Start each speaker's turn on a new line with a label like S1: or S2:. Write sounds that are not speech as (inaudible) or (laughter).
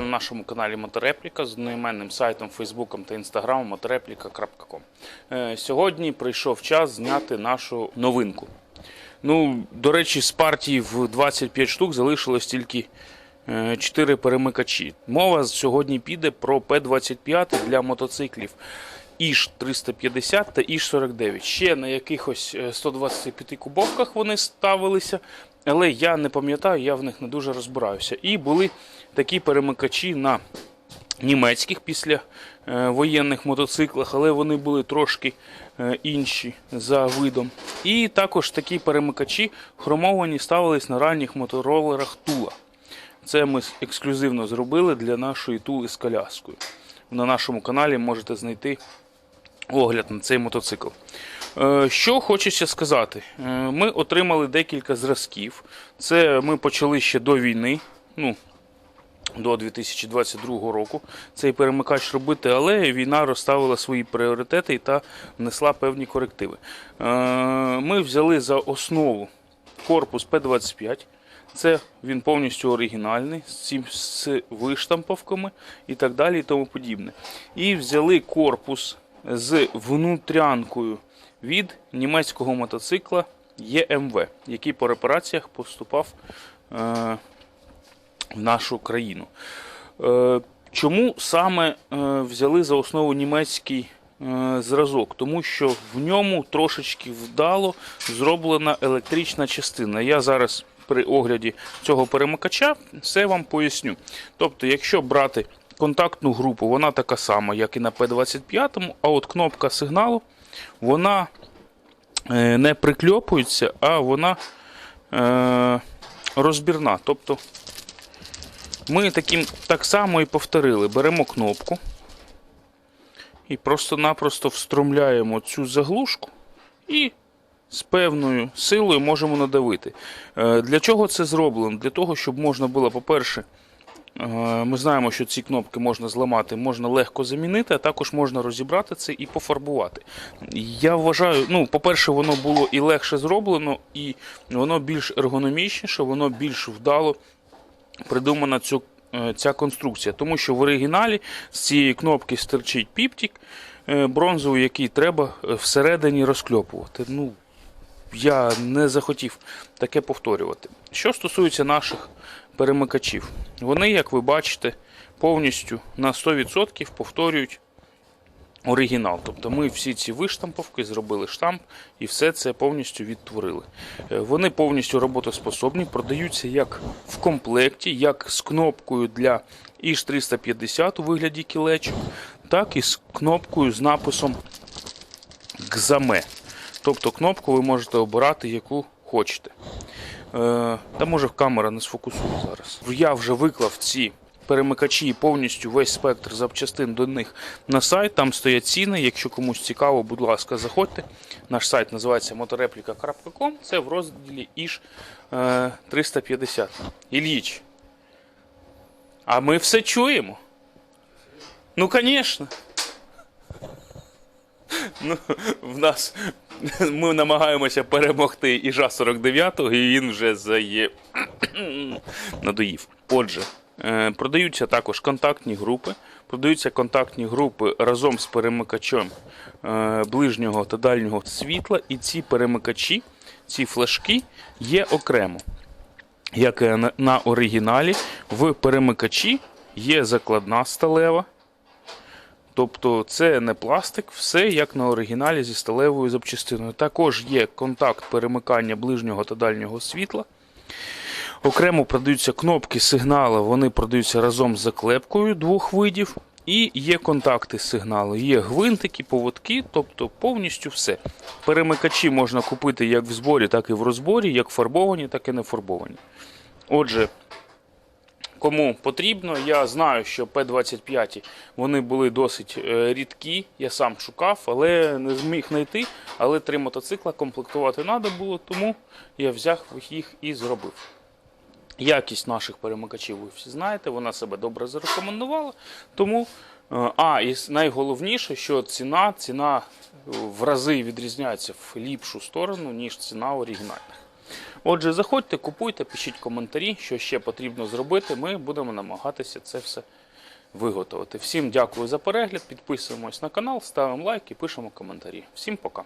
S1: На нашому каналі Моторепліка з одноіменним сайтом, Фейсбуком та Інстаграмом motoreplika.com. Е, Сьогодні прийшов час зняти нашу новинку. Ну, до речі, з партії в 25 штук залишилось тільки 4 перемикачі. Мова сьогодні піде про П-25 для мотоциклів іж 350 та іж 49. Ще на якихось е, 125 кубовках вони ставилися, але я не пам'ятаю, я в них не дуже розбираюся. І були такі перемикачі на німецьких після е, воєнних мотоциклах, але вони були трошки е, інші за видом. І також такі перемикачі хромовані ставились на ранніх моторолерах Тула. Це ми ексклюзивно зробили для нашої тули з коляскою. На нашому каналі можете знайти огляд на цей мотоцикл. Е, Що хочеться сказати? Ми отримали декілька зразків. Це ми почали ще до війни, ну, до 2022 року цей перемикач робити, але війна розставила свої пріоритети та внесла певні корективи. Е, Ми взяли за основу корпус П-25. Це він повністю оригінальний, з виштамповками і так далі, і тому подібне. І взяли корпус з внутрянкою від німецького мотоцикла ЄМВ, який по репараціях поступав е, нашу країну. Е, чому саме е, взяли за основу німецький е, зразок? Тому що в ньому трошечки вдало зроблена електрична частина. Я зараз при огляді цього перемикача все вам поясню. Тобто, якщо брати контактну групу, вона така сама, як і на P25, а от кнопка сигналу, вона не прикльопується, а вона розбірна. Тобто ми таким так само і повторили. Беремо кнопку і просто-напросто встромляємо цю заглушку і з певною силою можемо надавити. Е, Для чого це зроблено? Для того, щоб можна було, по-перше, е, ми знаємо, що ці кнопки можна зламати, можна легко замінити, а також можна розібрати це і пофарбувати. Я вважаю, ну, по-перше, воно було і легше зроблено, і воно більш ергономічніше, воно більш вдало придумана цю, е, ця конструкція. Тому що в оригіналі з цієї кнопки стирчить піптік е, бронзовий, який треба е, всередині розкльопувати. Ну, я не захотів таке повторювати. Що стосується наших перемикачів, вони, як ви бачите, повністю на 100% повторюють оригінал. Тобто ми всі ці виштамповки зробили штамп і все це повністю відтворили. Е, Вони повністю роботоспособні, продаються як в комплекті, як з кнопкою для іж 350 у вигляді кілечок, так і з кнопкою з написом «Гзаме». Тобто кнопку ви можете обирати, яку хочете. Е, Та може камера не сфокусує зараз. Я вже виклав ці перемикачі і повністю весь спектр запчастин до них на сайт. Там стоять ціни. Якщо комусь цікаво, будь ласка, заходьте. Наш сайт називається motoreplica.com. Це в розділі іж е, 350. Ільїч. А ми все чуємо. Ну, звісно. Ну, в нас ми намагаємося перемогти іжа 49-го, і він вже зає... (clears throat) надоїв. Отже, е, продаються також контактні групи. Продаються контактні групи разом з перемикачем е, ближнього та дальнього світла. І ці перемикачі, ці флажки є окремо. Як на- на оригіналі, в перемикачі є закладна сталева. Тобто це не пластик, все як на оригіналі зі сталевою запчастиною. Також є контакт перемикання ближнього та дальнього світла. Окремо продаються кнопки сигналу, вони продаються разом з заклепкою двох видів. І є контакти сигналу, є гвинтики, поводки, тобто повністю все. Перемикачі можна купити як в зборі, так і в розборі, як фарбовані, так і не фарбовані. Отже, Кому потрібно, я знаю, що П-25 вони були досить е, рідкі. Я сам шукав, але не зміг знайти. Але три мотоцикла комплектувати треба було, тому я взяв їх і зробив. Якість наших перемикачів ви всі знаєте, вона себе добре зарекомендувала. Тому, е, а, і найголовніше, що ціна, ціна в рази відрізняється в ліпшу сторону, ніж ціна оригінальних. Отже, заходьте, купуйте, пишіть коментарі, що ще потрібно зробити. Ми будемо намагатися це все виготовити. Всім дякую за перегляд, підписуємось на канал, ставимо лайк і пишемо коментарі. Всім пока.